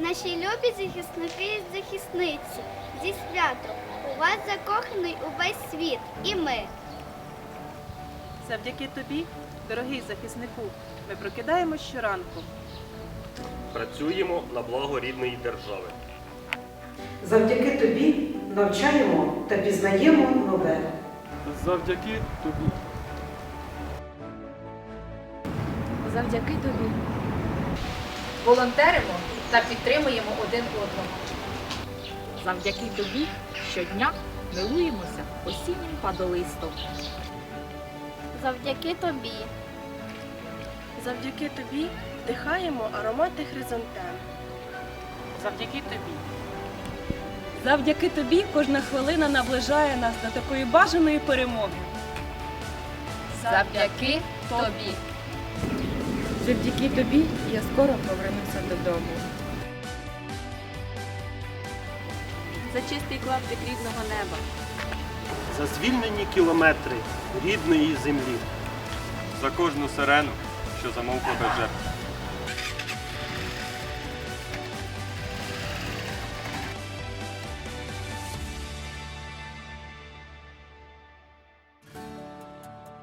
Наші любі захисники і захисниці, зі святом у вас закоханий увесь світ і ми. Завдяки тобі, дорогий захиснику, ми прокидаємось щоранку. Працюємо на благо рідної держави. Завдяки тобі навчаємо та пізнаємо нове. Завдяки тобі. завдяки тобі. Волонтеримо та підтримуємо один одного. Завдяки тобі щодня милуємося осіннім падолистом. Завдяки тобі. Завдяки тобі вдихаємо аромати хризантем. Завдяки тобі. Завдяки тобі кожна хвилина наближає нас до такої бажаної перемоги. Завдяки тобі. Завдяки тобі я скоро повернуся додому. За чистий клаптик рідного неба. За звільнені кілометри рідної землі. За кожну сирену, що замовкла без жертв.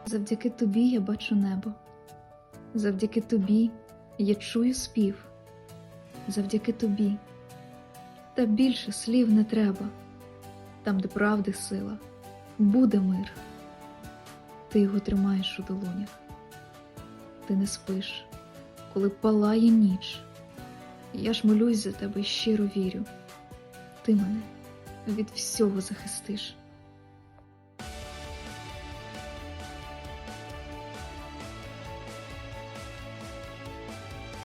Завдяки тобі я бачу небо. Завдяки тобі я чую спів. Завдяки тобі. Та більше слів не треба. Там, де правди сила, буде мир. Ти його тримаєш у долонях. Ти не спиш, коли палає ніч. Я ж молюсь за тебе і щиро вірю. Ти мене від всього захистиш.